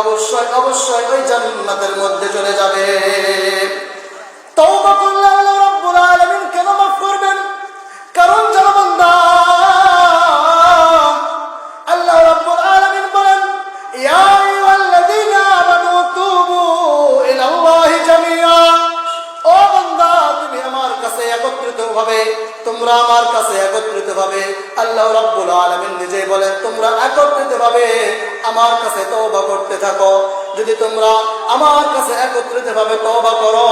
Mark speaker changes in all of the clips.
Speaker 1: অবশ্যই অবশ্যই ওই জান্নাতের মধ্যে চলে যাবে। তওবা করলে আল্লাহ রাব্বুল আলামিন কেন করবেন? কারণ বান্দা, আল্লাহ রাব্বুল আলামিন বলেন, ইয়া আইয়ুহাল্লাযীনা আমানু তুবু ইলাল্লাহি জামিআ। ও বান্দা, তুমি আমার কাছে একত্রিত ভাবে তোমরা আমার কাছে একত্রিত ভাবে আল্লাহ রাব্বুল আলামিন নিজেই বলেন, তোমরা একত্রিত ভাবে আমার কাছে তওবা করতে থাকো। যদি তোমরা আমার কাছে একত্রিত ভাবে তওবা করো,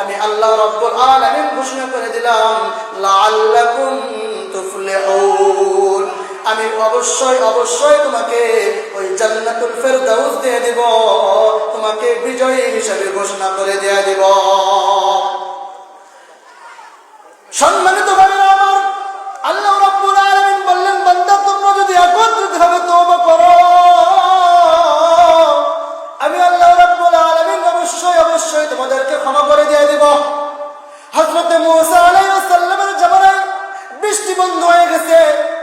Speaker 1: আমি আল্লাহ রাব্বুল আলামিন ঘোষণা করে দিলাম, লাআল্লাকুম তুফলিহুন। আমি অবশ্যই অবশ্যই তোমাকে ওই জান্নাতুল ফেরদাউস দিয়ে দিব, তোমাকে বিজয়ী হিসেবে ঘোষণা করে দিয়ে দিব। বন্ধ হয়ে গেছে।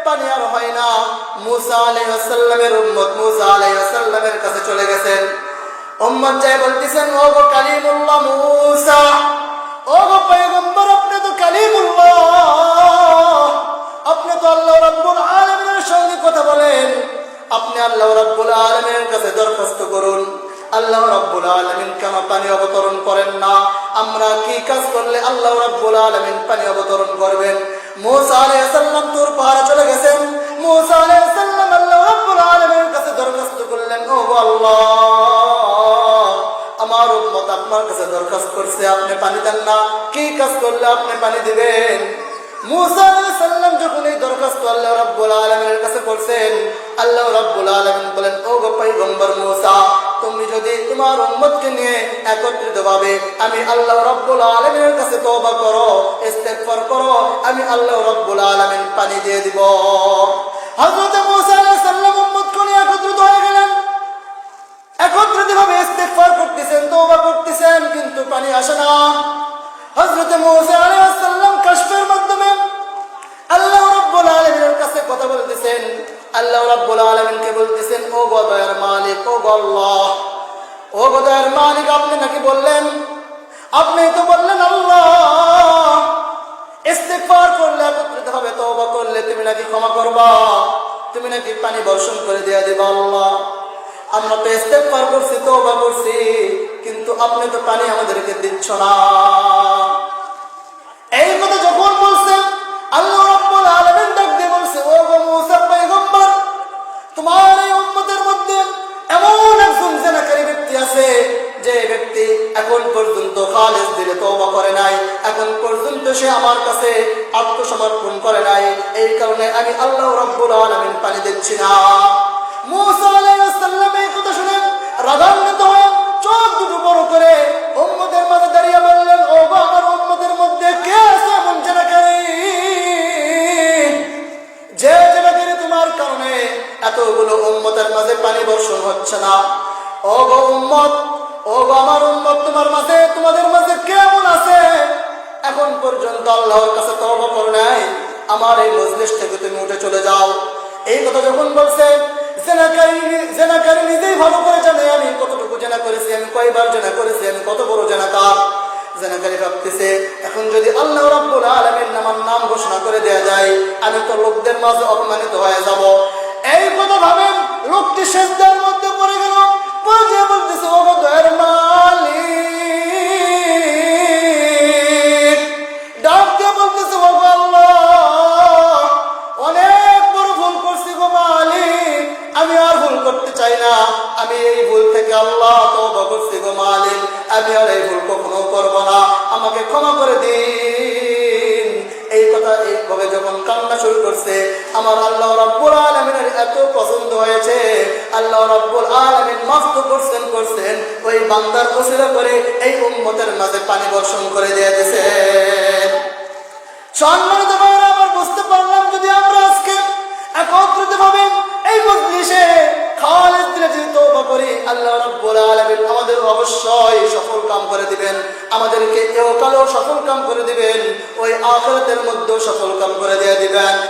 Speaker 1: পানি আর হয় না। মুসা আলাইহিস সালামের উম্মত মুসা আলাইহিস সালামের কাছে চলে গেছেন উম্মত যাই বলতেছেন ও গো কালিমুল্লাহ মুসা ও গো পয়গম্বর, আপনি তো কালিমুল্লাহ। আপনি তো আল্লাহ রাব্বুল আলামিনের সঙ্গে কথা বলেন। আপনি আল্লাহ রাব্বুল আলামিনের কাছে দরখাস্ত করুন। আল্লাহ রাব্বুল আলামিন কেন পানি অবতরণ করেন না? আমরা কি কাজ করলে আল্লাহ রাব্বুল আলামিন পানি অবতরণ করবেন? মুসা আলাইহিস সালাম তোর পাহাড়ে চলে গেছেন। মুসা আলাইহিস সালাম আল্লাহ রাব্বুল আলামিনের কাছে দরখাস্ত করলেন, ও আল্লাহ, আমার উম্মত আপনার কাছে দরখাস্ত করছে, আপনি পানি দেন না। কি কাজ করলে আপনি পানি দিবেন? মুসা আলাইহিস সালাম যখন এই দরখাস্ত আল্লাহ রাব্বুল আলামিনের কাছে করছেন আল্লাহ রাব্বুল আলামিন বলেন, ও গো পয়গম্বর মুসা তুমি যদি তোমার উম্মতকে নিয়ে একত্রিত ভাবে আমি আল্লাহ রাব্বুল আলামিনের কাছে তওবা করো, ইস্তেগফার করো, আমি আল্লাহ রাব্বুল আলামিন পানি দিয়ে দিব। হযরত মুসা আলাইহিস উম্মতকে নিয়ে একত্রিত হয়ে গেলেন। একত্রিত ভাবে করতেছেন করতেছেন, কিন্তু পানি আসে না। হযরত মুসা আলাইহিস সালাম কাশফের মাধ্যমে আল্লাহ কাছে কথা বলতেছেন। আল্লাহ রাব্বুল আলামিনকে বলতেছেন, ও গদায়ের মালিক, ও গো আল্লাহ ও গোদায়ের মালিক, আপনি নাকি বললেন? আপনি তো বললেন আল্লাহ, ইস্তেগফার করলে একত্রিত হবে, তওবা করলে তুমি নাকি ক্ষমা করবা, তুমি নাকি পানি বর্ষণ করে দেয়া দিবা আল্লাহ। আমরা তো ইস্তেগফার করছি, তওবা করছি, কিন্তু আপনি তো পানি আমাদেরকে দিচ্ছ না। করে নাই। এখন পর্যন্ত সে আমার কাছে আত্মসমর্পণ করে নাই। এই কারণে আমি আল্লাহ রাব্বুল আলামিন পানি দিচ্ছি না। মধ্যে তোমার কারণে এতগুলো উম্মতের মাঝে পানি বর্ষণ হচ্ছে না। ও উম্মত ও আমার মাঝে, তোমাদের এখন জানে, আমি কতটুকু জেনা করেছি, আমি কয়বার জেনা করেছি, আমি কত বড় জেনাকার। জেনাকারী ভাবতেছে, এখন যদি আল্লাহ রাব্বুল আলামিন আমার নাম ঘোষণা করে দেয়া যায়, আমি তো লোকদের মাঝে অপমানিত হয়ে যাব। এই কথা ভাবে লোকটি সেজদার চাই না। আমি এই ভুল থেকে আল্লাহ তওবা করছি গো মালিক। আমি আর এই ভুল কখনো করব না। আমাকে ক্ষমা করে দিন। এই কথা এইভাবে যখন কান্না শুরু করছে, আমার আল্লাহ রাব্বুল আলামিনের এত পছন্দ হয়েছে। আল্লাহ রাব্বুল আলামিন মাফ করছেন করছেন। ওই বান্দার ওসিলা করে এই উম্মতের মাঝে পানি বর্ষণ করে দিয়ে দিয়েছেন। সম্মানিত করি আল্লাহ রব্বুল আলামিন আমাদের অবশ্যই সফল কাম করে দিবেন। আমাদেরকে এও কালো সফল কাম করে দিবেন, ওই আখিরাতের মধ্যেও সফল কাম করে দিয়ে দিবেন।